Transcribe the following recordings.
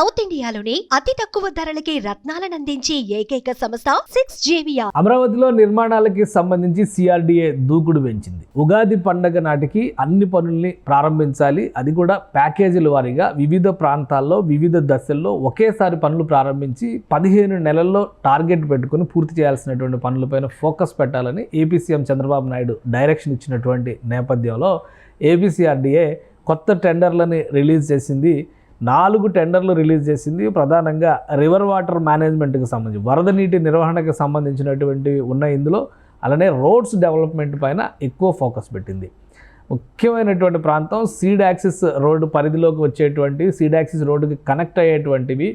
South ఇండియాలోని అతి తక్కువ ధరలకి రత్నాలను అందించే ఏకైక సంస్థ సిక్స్ జేవియా అమరావతిలో నిర్మాణాలకి సంబంధించి సిఆర్డీఏ దూకుడు పెంచింది. ఉగాది పండగ నాటికి అన్ని పనుల్ని ప్రారంభించాలి. అది కూడా ప్యాకేజీల వారీగా వివిధ ప్రాంతాల్లో వివిధ దశల్లో ఒకేసారి పనులు ప్రారంభించి పదిహేను నెలల్లో టార్గెట్ పెట్టుకుని పూర్తి చేయాల్సినటువంటి పనులపైన ఫోకస్ పెట్టాలని AP CM Chandrababu Naidu direction ఇచ్చినటువంటి నేపథ్యంలో ఏపీసీఆర్డీఏ కొత్త టెండర్లని రిలీజ్ చేసింది. నాలుగు టెండర్లు రిలీజ్ చేసింది ప్రధానంగా రివర్ వాటర్ మేనేజ్మెంట్కి సంబంధించి వరద నీటి నిర్వహణకు సంబంధించినటువంటివి ఉన్నాయి ఇందులో. అలానే రోడ్స్ డెవలప్మెంట్ పైన ఎక్కువ ఫోకస్ పెట్టింది. ముఖ్యమైనటువంటి ప్రాంతం సీడ్ యాక్సిస్ రోడ్డు పరిధిలోకి వచ్చేటువంటి సీడ్ యాక్సిస్ రోడ్డుకి కనెక్ట్ అయ్యేటువంటివి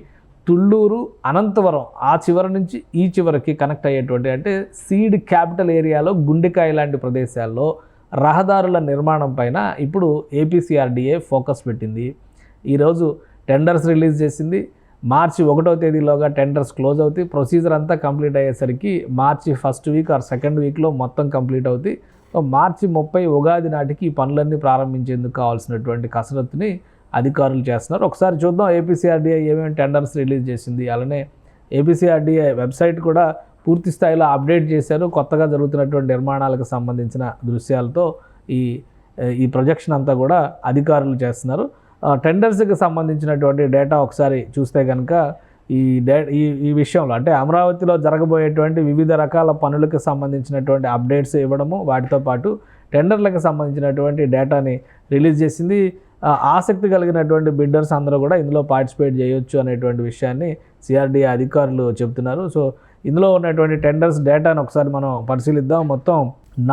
తుళ్ళూరు అనంతవరం ఆ చివరి నుంచి ఈ చివరికి కనెక్ట్ అయ్యేటువంటి అంటే సీడ్ క్యాపిటల్ ఏరియాలో గుండెకాయ లాంటి ప్రదేశాల్లో రహదారుల నిర్మాణం పైన ఇప్పుడు ఏపీసీఆర్డీఏ ఫోకస్ పెట్టింది. ఈరోజు టెండర్స్ రిలీజ్ చేసింది. మార్చి ఒకటో తేదీలోగా టెండర్స్ క్లోజ్ అవుతాయి. ప్రొసీజర్ అంతా కంప్లీట్ అయ్యేసరికి March first week or second వీక్లో మొత్తం కంప్లీట్ అవుతాయి. సో మార్చి ముప్పై ఉగాది నాటికి ఈ పనులన్నీ ప్రారంభించేందుకు కావాల్సినటువంటి కసరత్తుని అధికారులు చేస్తున్నారు. ఒకసారి చూద్దాం ఏపీసీఆర్డీఏ ఏమేమి టెండర్స్ రిలీజ్ చేసింది. అలానే ఏపీసీఆర్డీఏ వెబ్సైట్ కూడా పూర్తి స్థాయిలో అప్డేట్ చేశారు. కొత్తగా జరుగుతున్నటువంటి నిర్మాణాలకు సంబంధించిన దృశ్యాలతో ఈ ఈ ప్రొజెక్షన్ అంతా కూడా అధికారులు చేస్తున్నారు. టెండర్స్కి సంబంధించినటువంటి డేటా ఒకసారి చూస్తే కనుక ఈ డే ఈ ఈ విషయంలో అంటే అమరావతిలో జరగబోయేటువంటి వివిధ రకాల పనులకు సంబంధించినటువంటి అప్డేట్స్ ఇవ్వడము వాటితో పాటు టెండర్లకు సంబంధించినటువంటి డేటాని రిలీజ్ చేసింది. ఆసక్తి కలిగినటువంటి బిడ్డర్స్ అందరూ కూడా ఇందులో పార్టిసిపేట్ చేయొచ్చు అనేటువంటి విషయాన్ని సిఆర్డీఏ అధికారులు చెప్తున్నారు సో ఇందులో ఉన్నటువంటి టెండర్స్ డేటాను ఒకసారి మనం పరిశీలిద్దాం. మొత్తం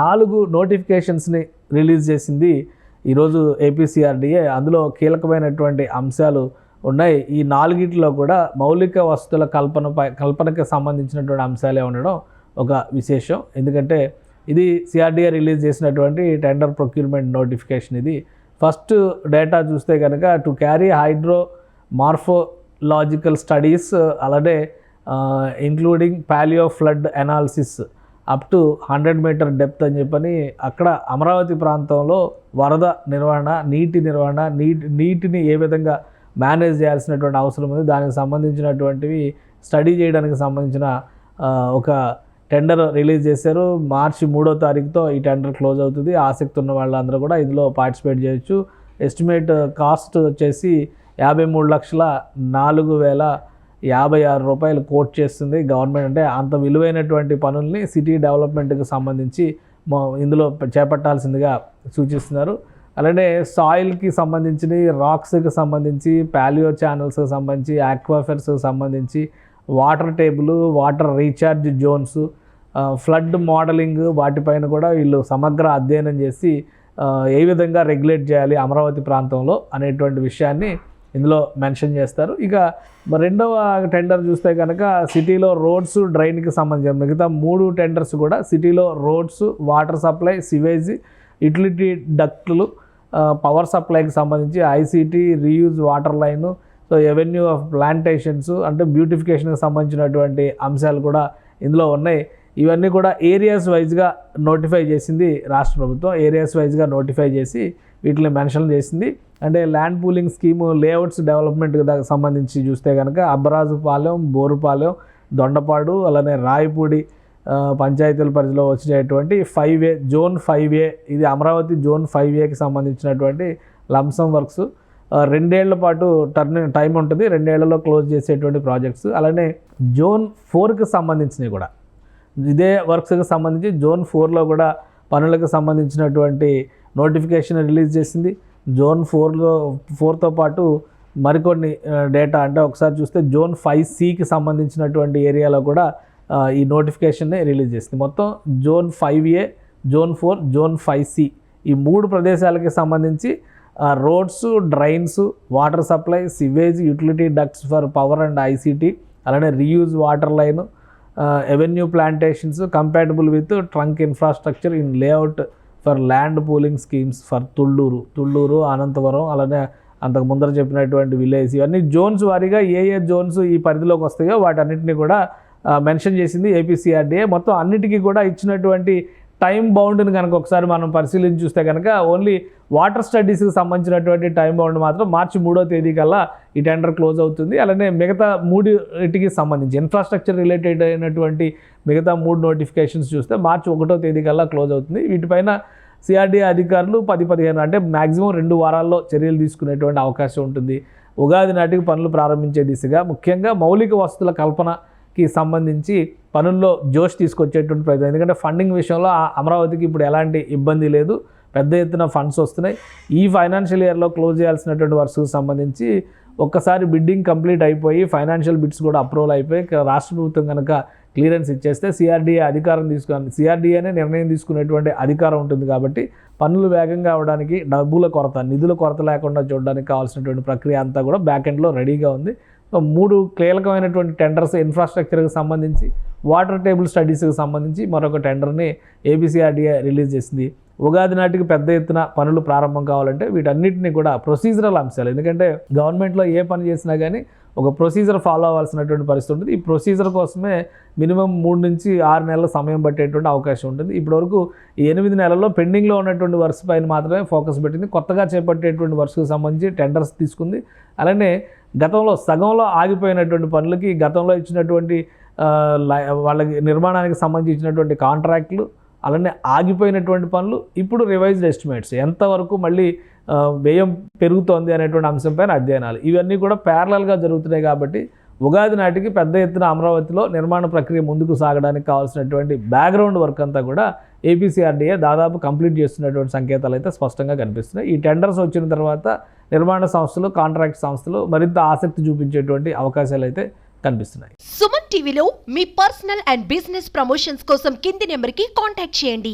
నాలుగు నోటిఫికేషన్స్ని రిలీజ్ చేసింది ఈరోజు ఏపీసీఆర్డీఏ అందులో కీలకమైనటువంటి అంశాలు ఉన్నాయి. ఈ నాలుగిట్లో కూడా మౌలిక వసతుల కల్పనపై కల్పనకి సంబంధించినటువంటి అంశాలే ఉండడం ఒక విశేషం. ఎందుకంటే ఇది సిఆర్డీఏ రిలీజ్ చేసినటువంటి టెండర్ ప్రొక్యూర్మెంట్ నోటిఫికేషన్ ఇది. ఫస్ట్ డేటా చూస్తే కనుక to carry hydro morphological studies అలాగే including palaeo flood analysis up to hundred metre depth అని చెప్పని అక్కడ అమరావతి ప్రాంతంలో వరద నిర్వహణ నీటి నిర్వహణ నీటి నీటిని ఏ విధంగా మేనేజ్ చేయాల్సినటువంటి అవసరం ఉంది దానికి సంబంధించినటువంటివి స్టడీ చేయడానికి సంబంధించిన ఒక టెండర్ రిలీజ్ చేశారు. మార్చి మూడో తారీఖుతో ఈ టెండర్ క్లోజ్ అవుతుంది. ఆసక్తి ఉన్న వాళ్ళందరూ కూడా ఇందులో పార్టిసిపేట్ చేయొచ్చు. ఎస్టిమేట్ కాస్ట్ వచ్చేసి యాభై మూడు లక్షల నాలుగు వేల యాభై ఆరు రూపాయలు కోట్ చేస్తుంది గవర్నమెంట్. అంటే అంత విలువైనటువంటి పనుల్ని సిటీ డెవలప్మెంట్కి సంబంధించి మా- ఇందులో చేపట్టాల్సిందిగా సూచిస్తున్నారు. అలానే సాయిల్కి సంబంధించి రాక్స్కి సంబంధించి పాలియో ఛానల్స్కి సంబంధించి ఆక్వాఫెర్స్కి సంబంధించి water table water recharge zones flood modelling వాటిపైన కూడా వీళ్ళు సమగ్ర అధ్యయనం చేసి ఏ విధంగా రెగ్యులేట్ చేయాలి అమరావతి ప్రాంతంలో అనేటువంటి విషయాన్ని ఇందులో మెన్షన్ చేస్తారు. ఇక రెండవ టెండర్ చూస్తే కనుక సిటీలో రోడ్స్ డ్రైన్కి సంబంధించిన మిగతా మూడు టెండర్స్ కూడా సిటీలో roads water supply sewage utility డక్టులు power సప్లైకి సంబంధించి ICT reuse water line so avenue of plantations అంటే బ్యూటిఫికేషన్కి సంబంధించినటువంటి అంశాలు కూడా ఇందులో ఉన్నాయి. ఇవన్నీ కూడా ఏరియాస్ వైజ్గా నోటిఫై చేసింది రాష్ట్ర ప్రభుత్వం. ఏరియాస్ వైజ్గా నోటిఫై చేసి వీటిని మెన్షన్ చేసింది. అంటే land pooling scheme layouts development దానికి సంబంధించి చూస్తే కనుక అబ్బరాజుపాలెం బోరుపాలెం దొండపాడు అలానే రాయపూడి పంచాయతీల పరిధిలో వచ్చేటువంటి five A zone five A ఇది అమరావతి జోన్ ఫైవ్ ఏకి సంబంధించినటువంటి లంసం వర్క్స్ రెండేళ్ళ పాటు టర్న్ టైం ఉంటుంది. రెండేళ్ళలో క్లోజ్ చేసేటువంటి ప్రాజెక్ట్స్ అలానే జోన్ ఫోర్కి సంబంధించినవి కూడా. ఇదే వర్క్స్కి సంబంధించి జోన్ ఫోర్లో కూడా పనులకు సంబంధించినటువంటి నోటిఫికేషన్ రిలీజ్ చేసింది. జోన్ ఫోర్లో ఫోర్తో పాటు మరికొన్ని డేటా అంటే ఒకసారి చూస్తే జోన్ ఫైవ్ సికి సంబంధించినటువంటి ఏరియాలో కూడా ఈ నోటిఫికేషన్ని రిలీజ్ చేసింది. మొత్తం zone five A zone four zone five C. ఈ మూడు ప్రదేశాలకి సంబంధించి roads drains water supply sewage utility ducts for power and ICT అలానే reuse water line avenue plantations compatible with trunk infrastructure in layout for land pooling schemes for Thullur Thullur Anantavaram అలానే అంతకు ముందర చెప్పినటువంటి village ఇవన్నీ Jones వారీగా ఏ ఏ Jones ఈ పరిధిలోకి వస్తాయో వాటన్నిటిని కూడా మెన్షన్ చేసింది ఏపీసీఆర్డీఏ మొత్తం అన్నిటికీ కూడా ఇచ్చినటువంటి టైం బౌండ్ని కనుక ఒకసారి మనం పరిశీలించి చూస్తే కనుక ఓన్లీ వాటర్ స్టడీస్కి సంబంధించినటువంటి టైం బౌండ్ మాత్రం మార్చి మూడో తేదీ కల్లా ఈ టెండర్ క్లోజ్ అవుతుంది. అలానే మిగతా మూడింటికి సంబంధించి ఇన్ఫ్రాస్ట్రక్చర్ రిలేటెడ్ అయినటువంటి మిగతా మూడు నోటిఫికేషన్స్ చూస్తే మార్చి ఒకటో తేదీ కల్లా క్లోజ్ అవుతుంది. వీటిపైన సిఆర్డీఏ అధికారులు పది పదిహేను అంటే మ్యాక్సిమం రెండు వారాల్లో చర్యలు తీసుకునేటువంటి అవకాశం ఉంటుంది. ఉగాది నాటికి పనులు ప్రారంభించే దిశగా ముఖ్యంగా మౌలిక వసతుల కల్పనకి సంబంధించి పనుల్లో జోష్ తీసుకొచ్చేటువంటి ప్రయత్నం. ఎందుకంటే ఫండింగ్ విషయంలో ఆ అమరావతికి ఇప్పుడు ఎలాంటి ఇబ్బంది లేదు. పెద్ద ఎత్తున ఫండ్స్ వస్తున్నాయి. ఈ ఫైనాన్షియల్ ఇయర్లో క్లోజ్ చేయాల్సినటువంటి వర్క్స్కి సంబంధించి ఒక్కసారి బిడ్డింగ్ కంప్లీట్ అయిపోయి ఫైనాన్షియల్ బిడ్స్ కూడా అప్రూవల్ అయిపోయి రాష్ట్ర ప్రభుత్వం కనుక క్లియరెన్స్ ఇచ్చేస్తే సిఆర్డీఏ అధికారం తీసుకుని సిఆర్డీఏనే నిర్ణయం తీసుకునేటువంటి అధికారం ఉంటుంది కాబట్టి పనులు వేగంగా అవడానికి డబ్బుల కొరత నిధుల కొరత లేకుండా చూడడానికి కావాల్సినటువంటి ప్రక్రియ అంతా కూడా బ్యాక్ ఎండ్లో రెడీగా ఉంది. మూడు కీలకమైనటువంటి టెండర్స్ ఇన్ఫ్రాస్ట్రక్చర్కి సంబంధించి వాటర్ టేబుల్ స్టడీస్కి సంబంధించి మరొక టెండర్ని ఏబిసిఆర్డీఏ రిలీజ్ చేసింది. ఉగాది నాటికి పెద్ద ఎత్తున పనులు ప్రారంభం కావాలంటే వీటన్నిటిని కూడా ప్రొసీజరల్ అంశాలు. ఎందుకంటే గవర్నమెంట్లో ఏ పని చేసినా కానీ ఒక ప్రొసీజర్ ఫాలో అవ్వాల్సినటువంటి పరిస్థితి ఉంటుంది. ఈ ప్రొసీజర్ కోసమే మినిమం మూడు నుంచి ఆరు నెలల సమయం పట్టేటువంటి అవకాశం ఉంటుంది. ఇప్పటివరకు ఎనిమిది నెలల్లో పెండింగ్లో ఉన్నటువంటి వర్క్స్ పైన మాత్రమే ఫోకస్ పెట్టింది. కొత్తగా చేపట్టేటువంటి వర్క్స్కి సంబంధించి టెండర్స్ తీసుకుంది. అలానే గతంలో సగంలో ఆగిపోయినటువంటి పనులకి గతంలో ఇచ్చినటువంటి లై- వాళ్ళకి నిర్మాణానికి సంబంధించి ఇచ్చినటువంటి కాంట్రాక్ట్లు అలానే ఆగిపోయినటువంటి పనులు ఇప్పుడు రివైజ్డ్ ఎస్టిమేట్స్ ఎంతవరకు మళ్ళీ వ్యయం పెరుగుతోంది అనేటువంటి అంశంపైన అధ్యయనాలు. ఇవన్నీ కూడా ప్యారలల్గా జరుగుతున్నాయి కాబట్టి ఉగాది నాటికి పెద్ద ఎత్తున అమరావతిలో నిర్మాణ ప్రక్రియ ముందుకు సాగడానికి కావాల్సినటువంటి బ్యాక్గ్రౌండ్ వర్క్ అంతా కూడా ఏపీసీఆర్డీఏ దాదాపు కంప్లీట్ చేస్తున్నటువంటి సంకేతాలు అయితే స్పష్టంగా కనిపిస్తున్నాయి. ఈ టెండర్స్ వచ్చిన తర్వాత నిర్మాణ సంస్థలు కాంట్రాక్ట్ సంస్థలు మరింత ఆసక్తి చూపించేటువంటి అవకాశాలు అయితే కనిపిస్తున్నాయి. సుమన్ టీవీలో మీ పర్సనల్ అండ్ బిజినెస్ ప్రమోషన్స్ కోసం కింది నెంబర్కి కాంటాక్ట్ చేయండి.